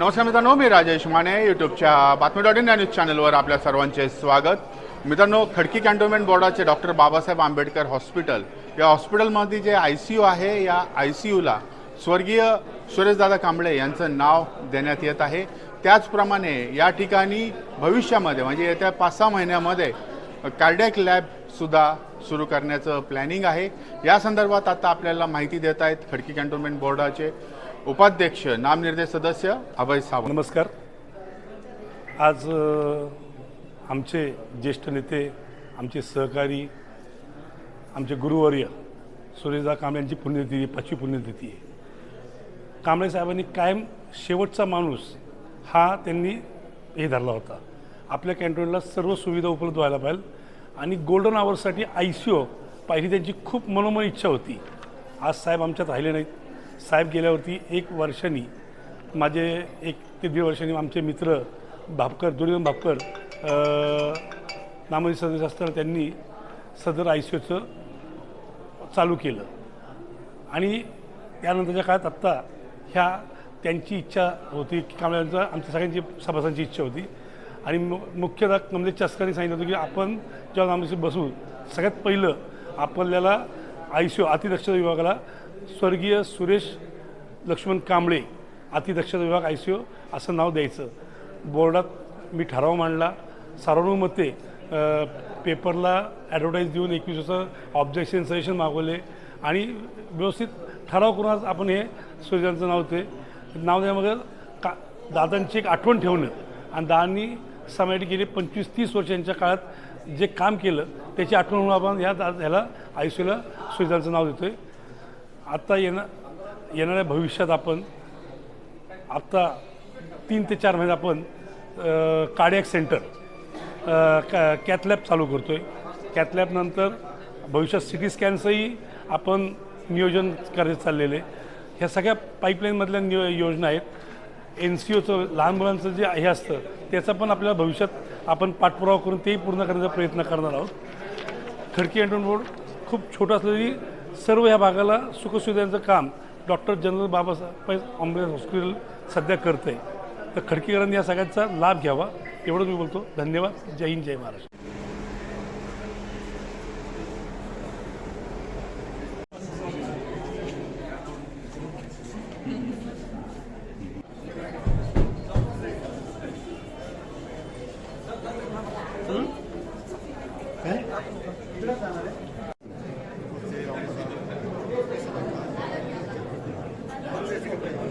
नमस्कार मित्रांनो मी राजेश माने यूट्यूबच्या बातमी डॉट इन या न्यूज चॅनलवर आपल्या सर्वांचे स्वागत. मित्रांनो खडकी कॅन्टोन्मेंट बोर्डाचे डॉक्टर बाबासाहेब आंबेडकर हॉस्पिटल या हॉस्पिटलमध्ये जे आय सी यू आहे या आय सी यूला स्वर्गीय सुरेशदादा कांबळे यांचं नाव देण्यात येत आहे. त्याचप्रमाणे या ठिकाणी भविष्यामध्ये म्हणजे येत्या पाच सहा महिन्यामध्ये कार्डॅक लॅबसुद्धा सुरू करण्याचं प्लॅनिंग आहे. या संदर्भात आता आपल्याला माहिती देत आहेत खडकी कॅन्टोन्मेंट बोर्डाचे उपाध्यक्ष नामनिर्देश सदस्य अभय सावंत. नमस्कार. आज आमचे ज्येष्ठ नेते आमचे सहकारी आमचे गुरुवर्य सुरेशदा कांबळे यांची पुण्यतिथी पाचवी पुण्यतिथी आहे. कांबळे साहेबांनी कायम शेवटचा माणूस हा त्यांनी हे धरला होता. आपल्या कॅन्टोनला सर्व सुविधा उपलब्ध व्हायला पाहिजे आणि गोल्डन आवरसाठी आय सी ओ पाहिली त्यांची खूप मनोमन इच्छा होती. आज साहेब आमच्यात राहिले नाहीत. साहेब गेल्यावरती एक वर्षांनी माझे एक ते दीड वर्षांनी आमचे मित्र भापकर दुर्योधन भापकर नामधी सदस्य असताना त्यांनी सदर आय सी ओचं चालू केलं. आणि त्यानंतरच्या काळात आत्ता ह्या त्यांची इच्छा होती की कांबळ्यांचा आमच्या सगळ्यांची सभासांची इच्छा होती. आणि मु मुख्यतः कमलेश चस्करांनी सांगितलं होतं की आपण जेव्हा नामदेशी बसू सगळ्यात पहिलं आपल्याला आय सी अतिदक्षता विभागाला स्वर्गीय सुरेश लक्ष्मण कांबळे अतिदक्षता विभाग आय सी ओ असं नाव द्यायचं. बोर्डात मी ठराव मांडला. सर्वानुमते पेपरला ॲडव्हर्टाईज देऊन एकवीस वाजता ऑब्जेक्शन सजेशन मागवले आणि व्यवस्थित ठराव करून आज आपण हे सुरेशांचं नाव ते नाव द्यामागं का दादांची एक आठवण ठेवणं. आणि दादांनी समाटी गेले पंचवीस तीस वर्षांच्या काळात जे काम केलं त्याची आठवण म्हणून आपण ह्या दा ह्याला आयुष्याला सुरेशांचं नाव देतो आहे आत्ता येणं येणाऱ्या भविष्यात आपण आत्ता तीन ते चार महिने आपण कार्डियक सेंटर कॅ कॅथलॅब चालू करतो आहे कॅथलॅबनंतर भविष्यात सी टी स्कॅनचंही आपण नियोजन करत चाललेलं. आहे ह्या सगळ्या पाईपलाईनमधल्या नियो योजना आहेत. एन सी ओचं लहान मुलांचं जे हे असतं त्याचा पण आपल्याला भविष्यात आपण पाठपुरावा करून तेही पूर्ण करण्याचा प्रयत्न करणार आहोत. खडकी अँटोन बोर्ड खूप छोटं असलं तरी सर्व ह्या भागाला सुखसुविधांचं काम doctor general Babasaheb Ambedkar hospital सध्या करतं आहे तर खडकीकरांनी या सगळ्यांचा लाभ घ्यावा एवढंच मी बोलतो. धन्यवाद. जय हिंद जय महाराष्ट्र.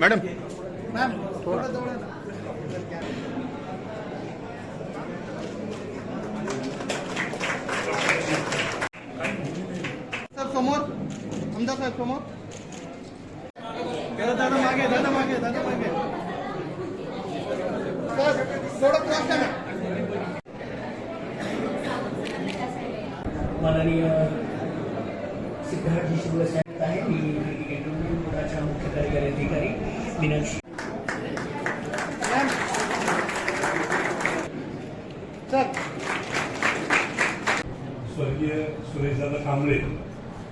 मॅडम साहेब समोर आमदार साहेब समोर दादा मागे दादा मागे दादा मागे सर थोडं क्रॉस करा माननीय शिवसाहेब आहे मीनाक्षी सर स्वर्गीय सुरेशदादा कांबळे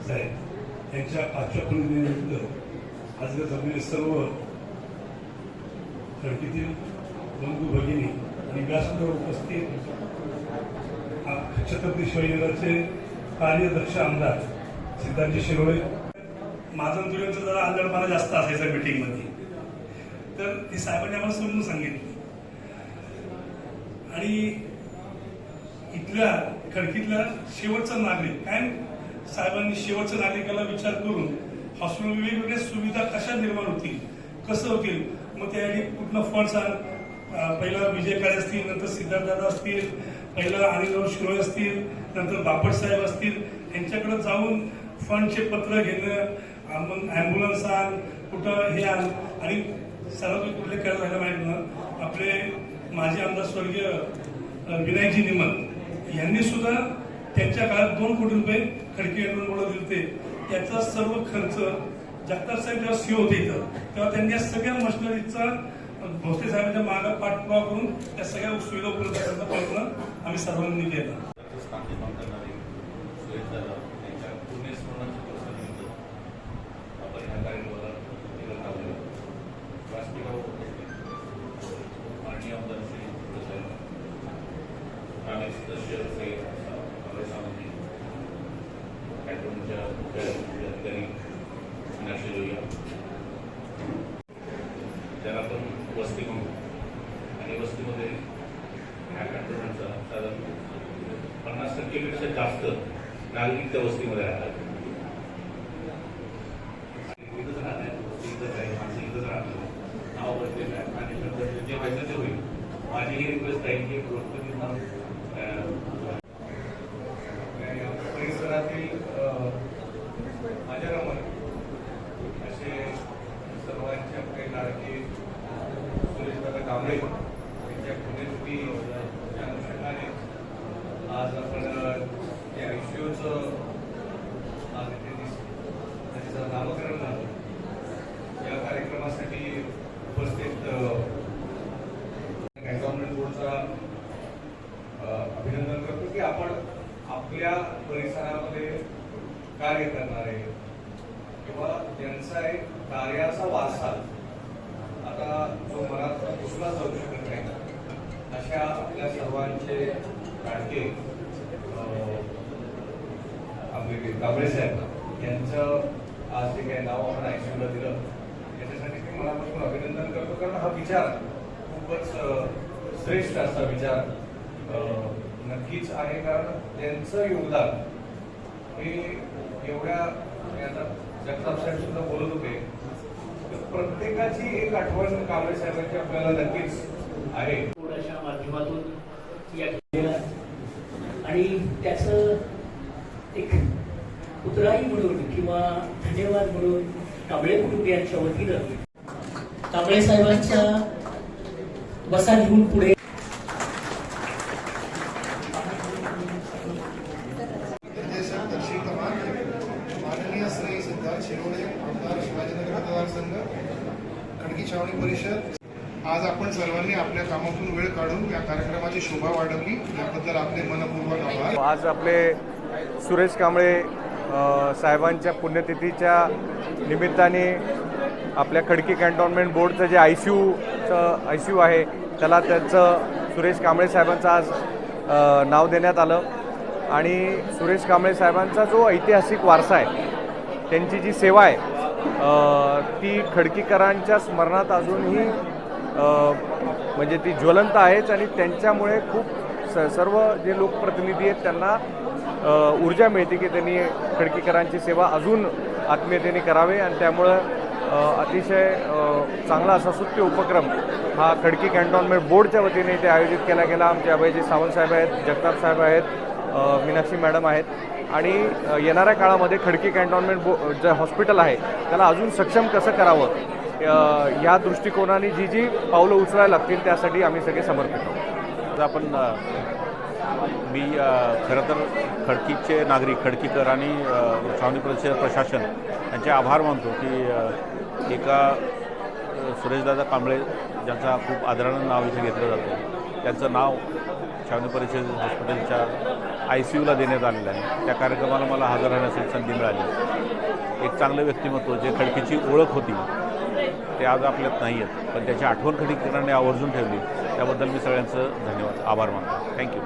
साहेब यांच्या पाचव्या पुण्यतिथीनिमित्त आज जमलेले सर्व खडकीतील बंधू भगिनी आणि व्यासपीठावर उपस्थित छत्रपती शिवाजीराजे कार्यदक्ष आमदार सिद्धांत शिरोळे माझं आणि तुझ्यांचं जरा आंधळपणा जास्त असायचा मीटिंगमध्ये तर ते साहेबांनी आम्हाला समजून सांगितलं. आणि इथल्या खडकीतल्या शेवटचा नागरिक काय साहेबांनी शेवटच्या नागरिकाला विचार करून हॉस्पिटल वेगवेगळ्या सुविधा कशा निर्माण होतील कसं होतील मग त्यासाठी कुठलं फंड्स आण पहिला विजय काळे असतील नंतर सिद्धार्थदादा असतील पहिला अनिलराव शिरोळे असतील नंतर बापट साहेब असतील यांच्याकडे जाऊन फंडचे पत्र घेणं मग ॲम्ब्युलन्स आण कुठं हे आण आणि सर्व कुठले काय झालं माहीत ना आपले माजी आमदार स्वर्गीय विनायकजी निमन यांनी सुद्धा त्यांच्या काळात दोन कोटी रुपये खडकी बोर्ड दिले त्याचा सर्व खर्च जगताप साहेब जेव्हा सीओ होते इथं तेव्हा त्यांनी या सगळ्या मशिनरीचा भोसले साहेबांच्या मागं पाठपुरावा करून त्या सगळ्या सुविधा उपलब्ध करण्याचा प्रयत्न आम्ही सर्वांनी केला स्थान निर्माण करणारे सुरेश दादा यांच्या पुण्यस्मरणाच्या दिवसानिमित्त आपण ह्या कार्यक्रमाला निरोप लावलेला व्यासपीठावर उपस्थित माननीय आमदार श्री साहेब ग्रामीण सदस्य श्री अभय सावंत कॅन्टोनच्या मुख्य अधिकारी मीनाक्षी लोहिया ज्याला आपण वस्ती म्हणू आणि वस्तीमध्ये ह्या कॅन्टोनमेंटचा साधारण पन्नास टक्केपेक्षा जास्त नागरिक त्या वस्तीमध्ये राहतात इथंच राहतात वस्ती इथंच आहे माणसं इथंच राहतात नाव बदलेलं आहे आणि नंतर जे व्हायचं ते होईल माझी ही रिक्वेस्ट आहे की वस्ती निर्माण अं, आणि आमच्या परिसरातील अ, आजारामध्ये असे सर्वांचे आपले लाडके सुरेशदादा कांबळे यांच्या पुण्यतिथी या अनुषंगाने आज आपण अ, जे आयुष्योचं आज इथे दिस त्याचं नामकरण झालं. या कार्यक्रमासाठी उपस्थित कॅन्टॉन्मेंट बोर्डचा अ, अभिनंदन करतो की आपण आपल्या परिसरामध्ये कार्य करणारे किंवा ज्यांचा एक कार्याचा वारसा आता जो मनात पुसला जाऊ शकत नाही अशा आपल्या सर्वांचे लाडके अ, आपले कांबळे साहेब यांचं आज जे काही नाव आपण आयसीयूला दिलं त्याच्यासाठी मी मनापासून अभिनंदन करतो. कारण हा विचार खूपच श्रेष्ठ असा विचार नक्कीच आहे. कारण त्यांचं योगदान हे एवढ्या जगताप साहेब सुद्धा बोलत होते. तर प्रत्येकाची एक आठवण कांबळे साहेबांची आपल्याला नक्कीच आहे. थोड्याशा माध्यमातून या आणि त्याचं एक उतराई म्हणून किंवा धन्यवाद म्हणून कांबळे कुटुंबियांच्या वतीनं कांबळे साहेबांच्या बसा घेऊन पुढे छावणी परिषद. आज आपण सर्वांनी आपल्या कामातून वेळ काढून या कार्यक्रमाची शोभा वाढवली. याबद्दल आपले मनपूर्वक आभार. आज आपले सुरेश कांबळे साहेबांच्या पुण्यतिथीच्या निमित्ताने आपल्या खडकी कॅन्टॉनमेंट बोर्डचं जे आय सी यूचं आय सी यू आहे त्याला त्याचं सुरेश कांबळे साहेबांचं आज नाव देण्यात आलं. आणि सुरेश कांबळे साहेबांचा जो ऐतिहासिक वारसा आहे त्यांची जी सेवा आहे ती खडकीकरांच्या स्मरणात अजूनही म्हणजे ती ज्वलंत आहेच आणि त्यांच्यामुळे खूप स सर्व जे लोकप्रतिनिधी आहेत त्यांना ऊर्जा मिळते की त्यांनी खडकीकरांची सेवा अजून आत्मीयतेने करावे आणि त्यामुळं अतिशय चांगला असा सुत्य उपक्रम हा खडकी कॅन्टॉनमेंट बोर्डच्या वतीने इथे आयोजित केला गेला. आमचे अभयजी सावंत साहेब आहेत जगताप साहेब आहेत मीनाक्षी मॅडम आहेत. आणि येणाऱ्या काळामध्ये खडकी कॅन्टॉनमेंट बो जे हॉस्पिटल आहे त्याला अजून सक्षम कसं करावं? या दृष्टिकोनाने जी जी पावलं उचलायला लागतील त्यासाठी आम्ही सगळे समर्पित आहोत. आपण मी खरं तर खडकीचे नागरिक खडकीकर आणि अ, छावणी परिषद प्रशासन यांचे आभार मानतो की एका सुरेशदादा कांबळे ज्यांचा खूप आदरानं नाव इथे घेतलं जातं. त्यांचं नाव छावणी परिषद हॉस्पिटलच्या आय सी यूला देण्यात आलेलं आहे. त्या कार्यक्रमाला मला हजर राहण्यासाठी संधी मिळाली. एक चांगलं व्यक्तिमत्व जे खडकीची ओळख होती ते आज आपल्यात नाही आहेत. पण त्याची आठवण खडकीकरांनी आवर्जून ठेवली. त्याबद्दल मी सगळ्यांचं धन्यवाद. आभार मानतो. थँक्यू